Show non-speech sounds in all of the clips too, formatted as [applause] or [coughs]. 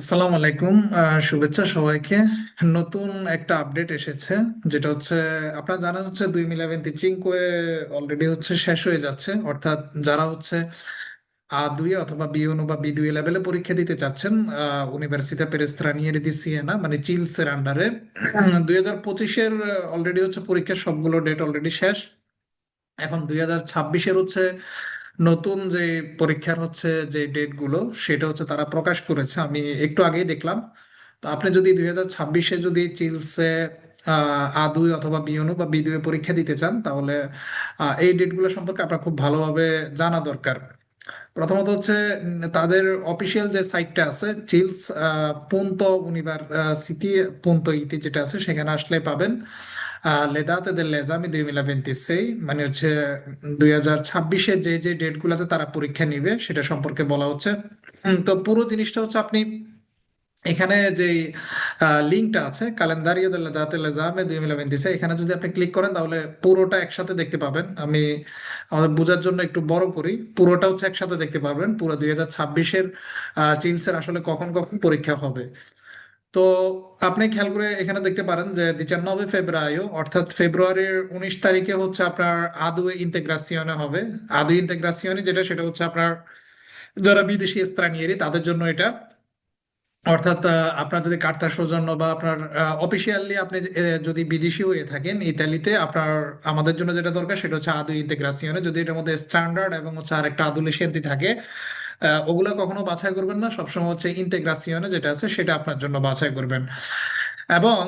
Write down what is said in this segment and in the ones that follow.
আসসালামু আলাইকুম শুভেচ্ছা সবাইকে। নতুন একটা আপডেট এসেছে, যেটা হচ্ছে, আপনারা জানেন হচ্ছে দুই মিলাভেন চিংকোয়ে অলরেডি হচ্ছে শেষ হয়ে যাচ্ছে। অর্থাৎ যারা হচ্ছে আ দুই অথবা বি ওয়ান বা বি দুই লেভেলে পরীক্ষা দিতে চাচ্ছেন ইউনিভার্সিটি পেরেস্ত্রানিয়ের দি সিয়েনা মানে চিলস এর আন্ডারে [clears throat] দুই হাজার পঁচিশের অলরেডি হচ্ছে পরীক্ষার সবগুলো ডেট অলরেডি শেষ। এখন দুই হাজার ছাব্বিশের হচ্ছে নতুন যে পরীক্ষার হচ্ছে যে ডেটগুলো, সেটা হচ্ছে তারা প্রকাশ করেছে। আমি একটু আগেই দেখলাম। তো আপনি যদি দুই হাজার ছাব্বিশে যদি চিলসে আ দুই অথবা বিয়নু বা বি দুই পরীক্ষা দিতে চান, তাহলে এই ডেটগুলো সম্পর্কে আপনার খুব ভালোভাবে জানা দরকার। প্রথমত হচ্ছে তাদের অফিসিয়াল যে সাইটটা আছে চিলস পুন্ত ইউনিভার্সিটি পুন্ত ইতি যেটা আছে, সেখানে আসলে পাবেন। আহ, লেদাতে del esami 2026 মানে হচ্ছে দুই হাজার যে যে ডেট গুলাতে তারা পরীক্ষা নিবে, সেটা সম্পর্কে বলা হচ্ছে। তো পুরো জিনিসটা হচ্ছে আপনি এখানে যে লিঙ্কটা আছে ক্যালেন্ডারিও del dato dell'esame 2026 এখানে যদি আপনি ক্লিক করেন তাহলে পুরোটা একসাথে দেখতে পাবেন। আমি আমাদের বোঝার জন্য একটু বড় করি, পুরোটা হচ্ছে একসাথে দেখতে পাবেন পুরো দুই হাজার ছাব্বিশের চিলসের আসলে কখন কখন পরীক্ষা হবে। তো আপনি খেয়াল করে এখানে দেখতে পারেন যে ডিসেম্বর ফেব্রুয়ারিও, অর্থাৎ ফেব্রুয়ারির উনিশ তারিখে হচ্ছে আপনার আদুয়ে ইন্টেগ্রাসিয়নে হবে। আদু ইন্টেগ্রাসিয়নে যেটা, সেটা হচ্ছে আপনার যারা বিদেশি স্ত্রানিয়েরি তাদের জন্য এটা। অর্থাৎ আপনার যদি কার্তা সৌজন্য বা আপনার অফিসিয়ালি আপনি যদি বিদেশি হয়ে থাকেন ইতালিতে, আপনার, আমাদের জন্য যেটা দরকার, সেটা হচ্ছে আদু ইন্টেগ্রাসিয়নে। যদি এটার মধ্যে স্ট্যান্ডার্ড এবং হচ্ছে আরেকটা আদুলে শান্তি থাকে ওগুলা কখনো বাছাই করবেন না। সবসময় হচ্ছে ইন্টেগ্রাসিয়নে যেটা আছে সেটা আপনার জন্য বাছাই করবেন। এবং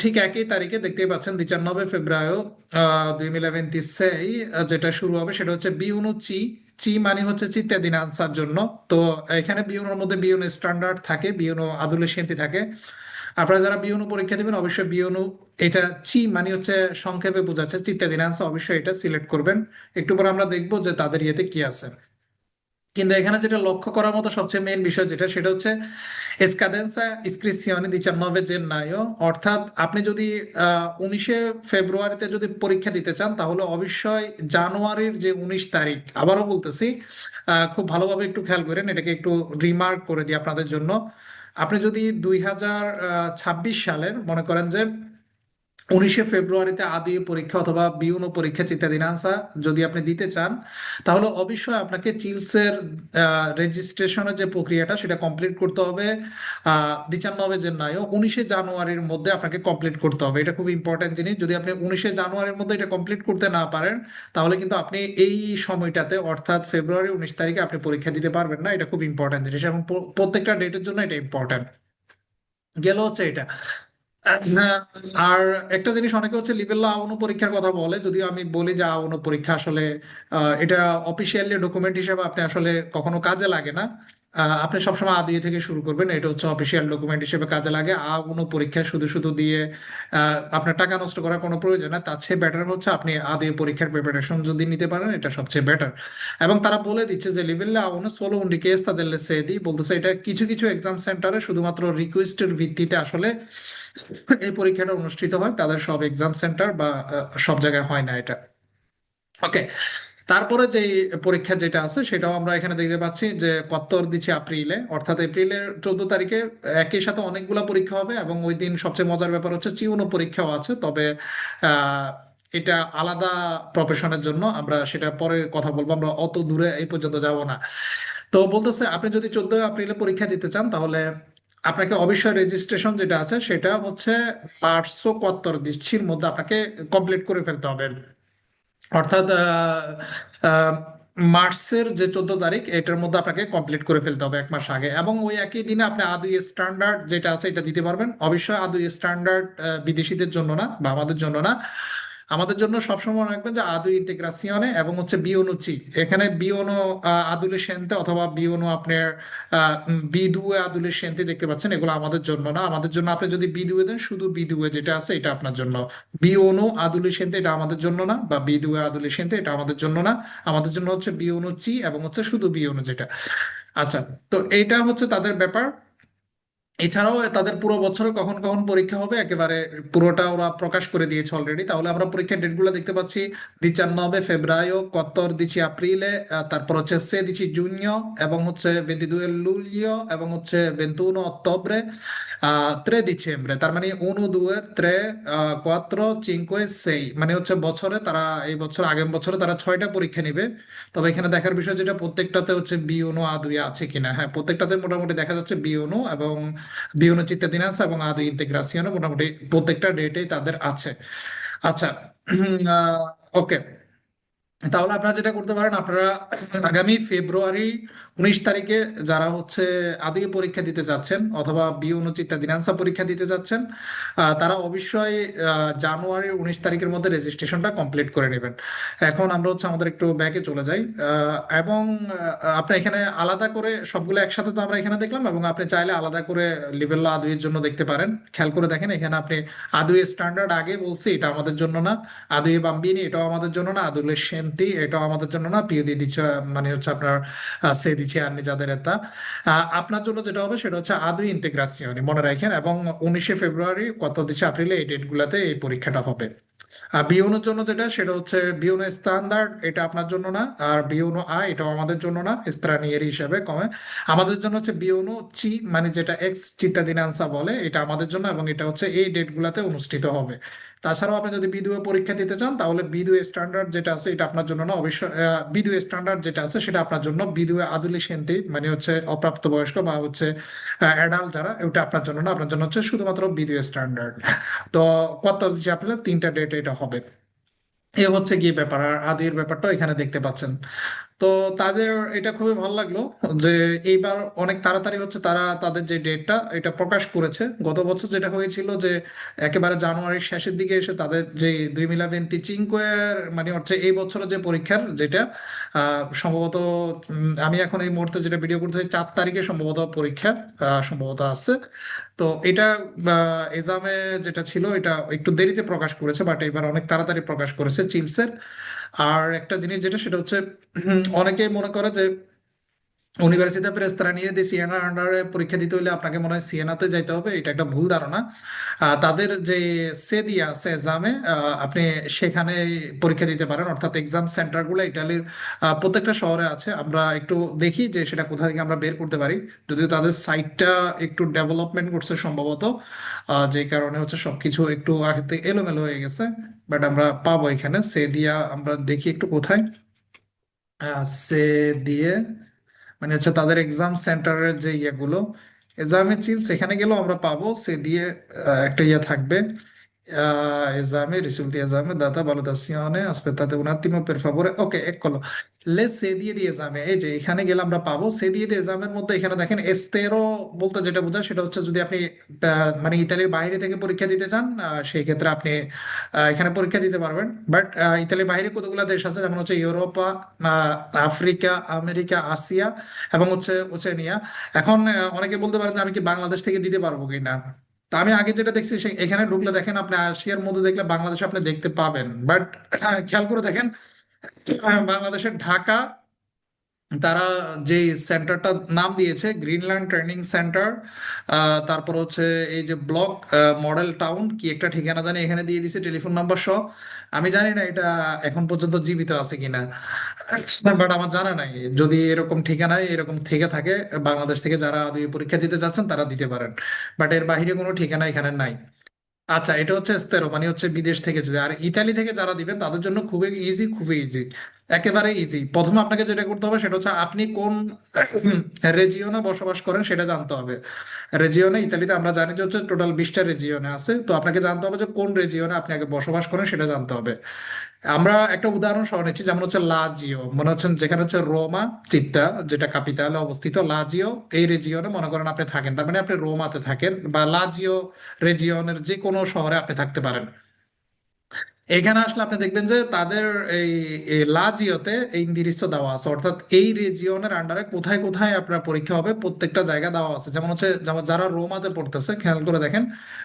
ঠিক একই তারিখে দেখতেই পাচ্ছেন ডিসেম্বর ফেব্রুয়ারি দুই মিলা যেটা শুরু হবে সেটা হচ্ছে বিউনু চি। চি মানে হচ্ছে চিত্তাদিন আনসার জন্য। তো এখানে বিউনোর মধ্যে বিউনো স্ট্যান্ডার্ড থাকে, বিউনো আদুলে শান্তি থাকে। আপনারা যারা বিউনু পরীক্ষা দিবেন, অবশ্যই বিউনু এটা চি মানে হচ্ছে সংক্ষেপে বোঝাচ্ছে চিত্তাদিন আনসার, অবশ্যই এটা সিলেক্ট করবেন। একটু পরে আমরা দেখব যে তাদের ইয়েতে কি আছে। কিন্তু এখানে যেটা লক্ষ্য করার মতো সবচেয়ে মেইন বিষয় যেটা, সেটা হচ্ছে স্কাদেন্সা ইসক্রিপশনে ডিসেম্বরে জেন্নাইও অর্থাৎ আপনি যদি উনিশে ফেব্রুয়ারিতে যদি পরীক্ষা দিতে চান, তাহলে অবশ্যই জানুয়ারির যে উনিশ তারিখ, আবারও বলতেছি খুব ভালোভাবে একটু খেয়াল করেন, এটাকে একটু রিমার্ক করে দিই আপনাদের জন্য। আপনি যদি দুই হাজার ছাব্বিশ সালের, মনে করেন যে উনিশে ফেব্রুয়ারিতে আদি পরীক্ষা অথবা বিউনো পরীক্ষা চিত্তাদিনাংসা যদি আপনি দিতে চান, তাহলে অবশ্যই আপনাকে চিলসের রেজিস্ট্রেশনের যে প্রক্রিয়াটা সেটা কমপ্লিট করতে হবে। ডিসেম্বর যে নয় উনিশে জানুয়ারির মধ্যে আপনাকে কমপ্লিট করতে হবে। এটা খুব ইম্পর্টেন্ট জিনিস। যদি আপনি উনিশে জানুয়ারির মধ্যে এটা কমপ্লিট করতে না পারেন, তাহলে কিন্তু আপনি এই সময়টাতে, অর্থাৎ ফেব্রুয়ারি উনিশ তারিখে আপনি পরীক্ষা দিতে পারবেন না। এটা খুব ইম্পর্টেন্ট জিনিস এবং প্রত্যেকটা ডেটের জন্য এটা ইম্পর্টেন্ট গেল হচ্ছে এটা। আর একটা জিনিস অনেকে হচ্ছে লিবেল্লা আউনো পরীক্ষার কথা বলে, যদিও আমি বলি যে আউনো পরীক্ষা আসলে এটা অফিসিয়ালি ডকুমেন্ট হিসেবে আপনি আসলে কখনো কাজে লাগে না। আপনি সবসময় আ দিয়ে থেকে শুরু করবেন, এটা হচ্ছে অফিসিয়াল ডকুমেন্ট হিসেবে কাজে লাগে। আ কোনো পরীক্ষা শুধু শুধু দিয়ে আপনার টাকা নষ্ট করার কোনো প্রয়োজন না, তার চেয়ে বেটার হচ্ছে আপনি আ দিয়ে পরীক্ষার প্রিপারেশন যদি নিতে পারেন, এটা সবচেয়ে বেটার এবং তারা বলে দিচ্ছে যে লিবেল্লা আউনো সোলো উন্ডিকে তাদের সেদি বলতেছে এটা কিছু কিছু এক্সাম সেন্টারে শুধুমাত্র রিকোয়েস্টের ভিত্তিতে আসলে এই পরীক্ষাটা অনুষ্ঠিত হয়, তাদের সব এক্সাম সেন্টার বা সব জায়গায় হয় না এটা। ওকে তারপরে যে পরীক্ষা যেটা আছে, সেটাও আমরা এখানে দেখতে পাচ্ছি যে কত্তর দিচ্ছে এপ্রিলে অর্থাৎ এপ্রিলের চোদ্দ তারিখে একই সাথে অনেকগুলা পরীক্ষা হবে এবং ওই দিন সবচেয়ে মজার ব্যাপার হচ্ছে চিউনো পরীক্ষাও আছে, তবে এটা আলাদা প্রফেশনের জন্য আমরা সেটা পরে কথা বলব, আমরা অত দূরে এই পর্যন্ত যাব না। তো বলতেছে, আপনি যদি চোদ্দ এপ্রিলে পরীক্ষা দিতে চান, তাহলে আপনাকে অবশ্যই রেজিস্ট্রেশন যেটা আছে, সেটা হচ্ছে পাঁচশো কত্তর দিচ্ছির মধ্যে আপনাকে কমপ্লিট করে ফেলতে হবে। অর্থাৎ মার্চের যে চোদ্দ তারিখ, এটার মধ্যে আপনাকে কমপ্লিট করে ফেলতে হবে এক মাস আগে। এবং ওই একই দিনে আপনি আদু স্ট্যান্ডার্ড যেটা আছে, এটা দিতে পারবেন। অবশ্যই আদু স্ট্যান্ডার্ড বিদেশিদের জন্য না, বা আমাদের জন্য না। আমাদের জন্য সবসময় মনে রাখবেন যে আদু ইন্টিগ্রাসিয়নে এবং হচ্ছে বিওনো চি। এখানে বিওনো আদুলে সেন্তে অথবা বিওনো আপনার বিদুয়ে আদুলে সেন্তে দেখতে পাচ্ছেন, এগুলো আমাদের জন্য না। আমাদের জন্য আপনি যদি বিদুয়ে দেন, শুধু বিদুয়ে যেটা আছে, এটা আপনার জন্য। বিওনো আদুলে সেন্তে এটা আমাদের জন্য না, বা বিদুয়ে আদুলে সেন্তে এটা আমাদের জন্য না। আমাদের জন্য হচ্ছে বিওনো চি এবং হচ্ছে শুধু বিওনো যেটা। আচ্ছা তো এটা হচ্ছে তাদের ব্যাপার। এছাড়াও তাদের পুরো বছরে কখন কখন পরীক্ষা হবে? একেবারে পুরোটা ওরা প্রকাশ করে দিয়েছে অলরেডি তাহলে আমরা পরীক্ষার ডেটগুলো দেখতে পাচ্ছি। ডিচান্নবে ফেব্রুয়ারিও কত্তর দিচ্ছি এপ্রিলে তারপর হচ্ছে সে দিচ্ছি জুনিও এবং হচ্ছে 22 luglio এবং হচ্ছে 21 ottobre আহ 3 dicembre তার মানে 1 2 3 আহ, 4 5 6 মানে হচ্ছে বছরে তারা এই বছর আগের বছরে তারা ছয়টা পরীক্ষা নিবে। তবে এখানে দেখার বিষয় যেটা প্রত্যেকটাতে হচ্ছে বিওনো আ দুই আছে কিনা? হ্যাঁ প্রত্যেকটাতে মোটামুটি দেখা যাচ্ছে বিওনো এবং বিওনো চিত্তাদিনাস এবং আদি ইন্টিগ্রাসিওনে মোটামুটি প্রত্যেকটা ডেটেই তাদের আছে। আচ্ছা ওকে তাহলে আপনারা যেটা করতে পারেন আপনারা আগামী ফেব্রুয়ারি উনিশ তারিখে যারা হচ্ছে আদি পরীক্ষা দিতে যাচ্ছেন অথবা বি অনুচিত দিনাংসা পরীক্ষা দিতে যাচ্ছেন তারা অবশ্যই আহ, জানুয়ারির উনিশ তারিখের মধ্যে রেজিস্ট্রেশনটা কমপ্লিট করে নেবেন। এখন আমরা হচ্ছে আমাদের একটু ব্যাকে চলে যাই এবং আপনি এখানে আলাদা করে সবগুলো একসাথে তো আমরা এখানে দেখলাম এবং আপনি চাইলে আলাদা করে লিভেল আদুইয়ের জন্য দেখতে পারেন। খেয়াল করে দেখেন এখানে আপনি আদুয়ে স্ট্যান্ডার্ড আগে বলছি এটা আমাদের জন্য না। আদুয়ে বাম্বিনি এটাও আমাদের জন্য না। আদুলে সেন্তি এটা আমাদের জন্য না পিও দিয়ে দিচ্ছে মানে হচ্ছে আপনার সে দিচ্ছে আর যাদের এটা। আপনার জন্য যেটা হবে সেটা হচ্ছে আদৌ ইন্টিগ্রাসিয়নি মনে রাখেন, এবং উনিশে ফেব্রুয়ারি, কত দিচ্ছে আপ্রিলে এই ডেট গুলাতে এই পরীক্ষাটা হবে। আর জন্য যেটা, সেটা হচ্ছে স্ট্যান্ডার্ড এটা আপনার জন্য না। আর আমাদের জন্য না কমে। আমাদের জন্য হচ্ছে চি মানে যেটা এক্স বলে, এটা আমাদের জন্য এবং এটা হচ্ছে এই ডেট গুলাতে অনুষ্ঠিত হবে। তাছাড়াও আপনি যদি বিদুয়ে পরীক্ষা দিতে চান, তাহলে বিদুয়ে স্ট্যান্ডার্ড যেটা আছে, এটা আপনার জন্য না, অবশ্যই বিদুয়ে স্ট্যান্ডার্ড যেটা আছে, সেটা আপনার জন্য বিদুয়ে আদুলি সেন্তি মানে হচ্ছে অপ্রাপ্তবয়স্ক বা হচ্ছে অ্যাডাল্ট যারা, ওটা আপনার জন্য না, আপনার জন্য হচ্ছে শুধুমাত্র বিদুয়ে স্ট্যান্ডার্ড তো কত দিচ্ছে আপনার তিনটা ডেট এটা হবে। এ হচ্ছে কি ব্যাপার, আর আদির ব্যাপারটা এখানে দেখতে পাচ্ছেন। তো তাদের, এটা খুবই ভালো লাগল যে এইবার অনেক তাড়াতাড়ি হচ্ছে তারা তাদের যে ডেটটা, এটা প্রকাশ করেছে। গত বছর যেটা হয়েছিল যে একেবারে জানুয়ারির শেষের দিকে এসে তাদের যে দুই মিলা ভেন্তি চিনকোয়ের মানে হচ্ছে এই বছরের যে পরীক্ষার যেটা সম্ভবত আমি এখন এই মুহূর্তে যেটা ভিডিও করতে চার তারিখে সম্ভবত পরীক্ষা সম্ভবত আছে। তো এটা এজামে যেটা ছিল, এটা একটু দেরিতে প্রকাশ করেছে বাট এবার অনেক তাড়াতাড়ি প্রকাশ করেছে চিলসের আর একটা জিনিস যেটা, সেটা হচ্ছে অনেকে অনেকেই মনে করে যে ইউনিভার্সিটি প্রেস্তারা দিয়ে সিএনার আন্ডারে পরীক্ষা দিতে হলে আপনাকে মনে হয় সিএনাতে যাইতে হবে, এটা একটা ভুল ধারণা। তাদের যে সেদিয়া এক্সামে আপনি সেখানে পরীক্ষা দিতে পারেন, অর্থাৎ এক্সাম সেন্টারগুলো ইটালির প্রত্যেকটা শহরে আছে। আমরা একটু দেখি যে সেটা কোথা থেকে আমরা বের করতে পারি। যদিও তাদের সাইটটা একটু ডেভেলপমেন্ট করছে সম্ভবত যে কারণে হচ্ছে সবকিছু একটু আগে থেকে এলোমেলো হয়ে গেছে বাট আমরা পাবো এখানে। সেদিয়া আমরা দেখি একটু কোথায়। সে দিয়ে মানে হচ্ছে তাদের এক্সাম সেন্টারের যে ইয়েগুলো এক্সামে চিল সেখানে গেলেও আমরা পাবো, সে দিয়ে একটা ইয়ে থাকবে। Esame, risulti esame, data valutazione, aspettate un attimo per favore. Ok, eccolo. Le sedie di esame, এই যে এখানে গেলে আমরা পাবো সেদিয়ে দি এক্সামের মধ্যে এখানে দেখেন এস্তেরো বলতে যেটা বোঝায় সেটা হচ্ছে যদি আপনি মানে ইতালির বাইরে থেকে পরীক্ষা দিতে চান সেই ক্ষেত্রে আপনি এখানে পরীক্ষা দিতে পারবেন বাট ইতালির বাইরে কতগুলো দেশ আছে যেমন হচ্ছে ইউরোপা আফ্রিকা আমেরিকা আসিয়া এবং হচ্ছে ওশেনিয়া এখন অনেকে বলতে পারেন যে আমি কি বাংলাদেশ থেকে দিতে পারব কিনা তা আমি আগে যেটা দেখছি এখানে ঢুকলে দেখেন আপনি এশিয়ার মধ্যে দেখলে বাংলাদেশ আপনি দেখতে পাবেন। বাট [coughs] খেয়াল করে দেখেন, [coughs] বাংলাদেশের ঢাকা তারা যে সেন্টারটা নাম দিয়েছে গ্রিনল্যান্ড ট্রেনিং সেন্টার তারপর হচ্ছে এই যে ব্লক মডেল টাউন কি একটা ঠিকানা জানি এখানে দিয়ে দিছে টেলিফোন নাম্বার সহ। আমি জানি না এটা এখন পর্যন্ত জীবিত আছে কিনা বাট আমার জানা নাই। যদি এরকম ঠিকানায় এরকম থেকে থাকে, বাংলাদেশ থেকে যারা পরীক্ষা দিতে যাচ্ছেন তারা দিতে পারেন বাট এর বাইরে কোনো ঠিকানা এখানে নাই। আচ্ছা এটা হচ্ছে এস্তেরো মানে হচ্ছে বিদেশ থেকে যদি, আর ইতালি থেকে যারা দিবেন তাদের জন্য খুবই ইজি খুবই ইজি একেবারে ইজি প্রথমে আপনাকে যেটা করতে হবে সেটা হচ্ছে আপনি কোন রেজিওনে বসবাস করেন সেটা জানতে হবে। রেজিওনে ইতালিতে আমরা জানি যে হচ্ছে টোটাল বিশটা রেজিওনে আছে। তো আপনাকে জানতে হবে যে কোন রেজিওনে আপনি আগে বসবাস করেন সেটা জানতে হবে। আমরা একটা উদাহরণ সহ নিচ্ছি, যেমন হচ্ছে লাজিও মনে হচ্ছে যেখানে হচ্ছে রোমা চিত্তা, যেটা ক্যাপিটালে অবস্থিত লাজিও এই রেজিওনে মনে করেন আপনি থাকেন। তার মানে আপনি রোমাতে থাকেন বা লাজিও রেজিওনের যে কোনো শহরে আপনি থাকতে পারেন। এখানে আসলে আপনি দেখবেন যে তাদের এই লাজিওতে এই নির্দিষ্ট দেওয়া আছে। অর্থাৎ এই রিজিয়নের আন্ডারে কোথায় কোথায় আপনার পরীক্ষা হবে প্রত্যেকটা জায়গা দেওয়া আছে। যেমন হচ্ছে, যেমন যারা রোমাতে পড়তেছে, খেয়াল করে দেখেন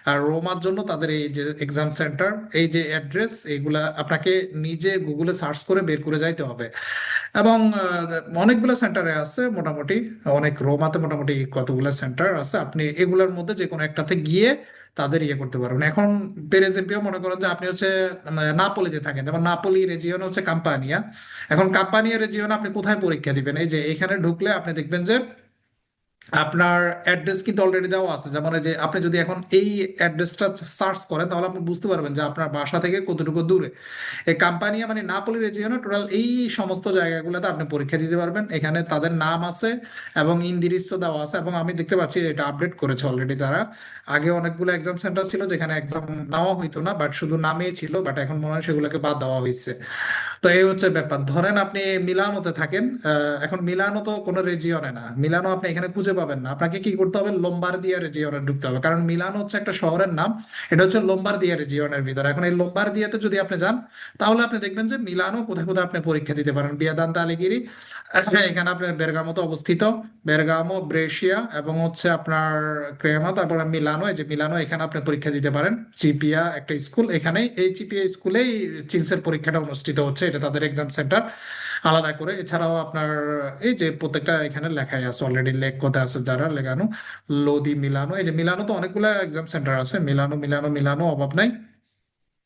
আর রোমার জন্য তাদের এই যে এক্সাম সেন্টার এই যে অ্যাড্রেস এইগুলা আপনাকে নিজে গুগলে সার্চ করে বের করে যাইতে হবে। এবং অনেকগুলো সেন্টারে আছে মোটামুটি, অনেক রোমাতে মোটামুটি কতগুলো সেন্টার আছে। আপনি এগুলোর মধ্যে যে কোনো একটাতে গিয়ে তাদের ইয়ে করতে পারবেন এখন পেরেজেম্পিও মনে করেন যে আপনি হচ্ছে নাপোলিতে থাকেন। যেমন নাপোলি রেজিওন হচ্ছে কাম্পানিয়া এখন কাম্পানিয়া রেজিয়ন আপনি কোথায় পরীক্ষা দিবেন? এই যে এখানে ঢুকলে আপনি দেখবেন যে আপনার অ্যাড্রেস কিন্তু অলরেডি দেওয়া আছে। যেমন এই যে আপনি যদি এখন এই অ্যাড্রেসটা সার্চ করেন, তাহলে আপনি বুঝতে পারবেন যে আপনার বাসা থেকে কতটুকু দূরে। এই কাম্পানিয়া মানে নাপোলি রেজিয়নে টোটাল এই সমস্ত জায়গাগুলোতে আপনি পরীক্ষা দিতে পারবেন। এখানে তাদের নাম আছে এবং ইন্দিরিস্য দেওয়া আছে এবং আমি দেখতে পাচ্ছি এটা আপডেট করেছে অলরেডি তারা। আগে অনেকগুলো এক্সাম সেন্টার ছিল যেখানে এক্সাম নেওয়া হইতো না বাট শুধু নামেই ছিল বাট এখন মনে হয় সেগুলোকে বাদ দেওয়া হয়েছে তো এই হচ্ছে ব্যাপার। ধরেন আপনি মিলানোতে থাকেন এখন মিলানো তো কোনো রেজিয়নে না। মিলানো আপনি এখানে খুঁজে পাবেন না। আপনাকে কি করতে হবে? লোম্বার্দিয়া রেজিয়নে ঢুকতে হবে। কারণ মিলানো হচ্ছে একটা শহরের নাম। এটা হচ্ছে লোম্বার্দিয়া রেজিয়নের ভিতরে। এখন এই লোম্বার্দিয়াতে যদি আপনি যান, তাহলে আপনি দেখবেন যে মিলানো কোথায় কোথায় আপনি পরীক্ষা দিতে পারেন। বিয়াদান্তা আলিগিরি এখানে আপনার বেরগামোতে অবস্থিত। বেরগামো, ব্রেশিয়া এবং হচ্ছে আপনার ক্রেমা, তারপর মিলানো। এই যে মিলানো, এখানে আপনি পরীক্ষা দিতে পারেন। চিপিয়া একটা স্কুল। এখানে এই চিপিয়া স্কুলেই চিলসের পরীক্ষাটা অনুষ্ঠিত হচ্ছে। এটা তাদের এক্সাম সেন্টার আলাদা করে এছাড়াও আপনার এই যে প্রত্যেকটা এখানে লেখাই আছে অলরেডি লেখ কোথায় আছে, যারা লেখানো লোদি, মিলানো, এই যে মিলানো তো অনেকগুলো এক্সাম সেন্টার আছে, মিলানো মিলানো মিলানো, অভাব নাই,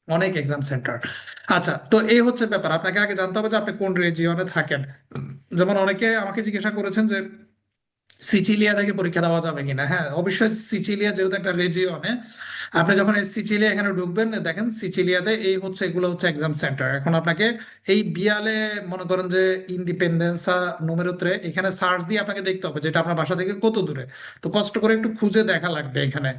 অনেক এক্সাম সেন্টার আচ্ছা তো এই হচ্ছে ব্যাপার, আপনাকে আগে জানতে হবে যে আপনি কোন রেজিয়নে থাকেন। যেমন অনেকে আমাকে জিজ্ঞাসা করেছেন যে সিচিলিয়া থেকে পরীক্ষা দেওয়া যাবে কিনা? হ্যাঁ অবশ্যই সিচিলিয়া যেহেতু একটা রেজিয়নে আপনি যখন এই সিচিলিয়া এখানে ঢুকবেন, দেখেন সিচিলিয়াতে এই হচ্ছে, এগুলো হচ্ছে এক্সাম সেন্টার এখন আপনাকে এই বিয়ালে মনে করেন যে ইন্ডিপেন্ডেন্সা নোমেরোত্রে এখানে সার্চ দিয়ে আপনাকে দেখতে হবে যেটা আপনার বাসা থেকে কত দূরে। তো কষ্ট করে একটু খুঁজে দেখা লাগবে এখানে।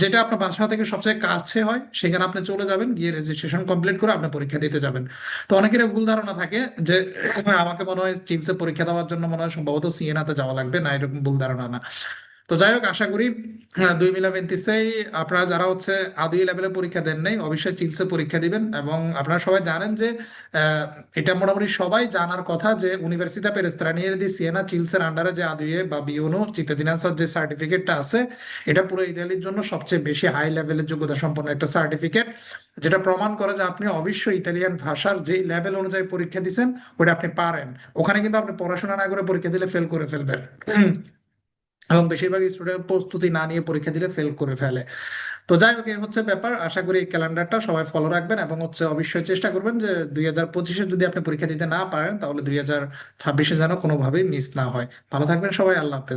যেটা আপনার বাসা থেকে সবচেয়ে কাছে হয়, সেখানে আপনি চলে যাবেন, গিয়ে রেজিস্ট্রেশন কমপ্লিট করে আপনি পরীক্ষা দিতে যাবেন। তো অনেকের ভুল ধারণা থাকে যে, আমাকে মনে হয় চিলসে পরীক্ষা দেওয়ার জন্য মনে হয় সম্ভবত সিএনাতে যাওয়া লাগবে, না এরকম ভুল ধারণা না তো যাই হোক আশা করি হ্যাঁ, দুই মিলা বেন্তিসেই আপনারা যারা হচ্ছে আদুই লেভেলে পরীক্ষা দেন নাই অবশ্যই চিলসে পরীক্ষা দিবেন এবং আপনারা সবাই জানেন যে এটা মোটামুটি সবাই জানার কথা যে ইউনিভার্সিটি পের স্ত্রানিয়ের দি সিয়েনা চিলসের আন্ডারে যে আদুয়ে বা বিওনো চিত্তদিনান্সার যে সার্টিফিকেটটা আছে এটা পুরো ইতালির জন্য সবচেয়ে বেশি হাই লেভেলের যোগ্যতা সম্পন্ন একটা সার্টিফিকেট যেটা প্রমাণ করে যে আপনি অবশ্যই ইতালিয়ান ভাষার যে লেভেল অনুযায়ী পরীক্ষা দিচ্ছেন ওটা আপনি পারেন। ওখানে কিন্তু আপনি পড়াশোনা না করে পরীক্ষা দিলে ফেল করে ফেলবেন। এবং বেশিরভাগ স্টুডেন্ট প্রস্তুতি না নিয়ে পরীক্ষা দিলে ফেল করে ফেলে। তো যাই হোক হচ্ছে ব্যাপার। আশা করি এই ক্যালেন্ডারটা সবাই ফলো রাখবেন এবং হচ্ছে অবশ্যই চেষ্টা করবেন যে দুই হাজার পঁচিশে যদি আপনি পরীক্ষা দিতে না পারেন, তাহলে দুই হাজার ছাব্বিশে যেন কোনোভাবেই মিস না হয়। ভালো থাকবেন সবাই, আল্লাহ হাফেজ।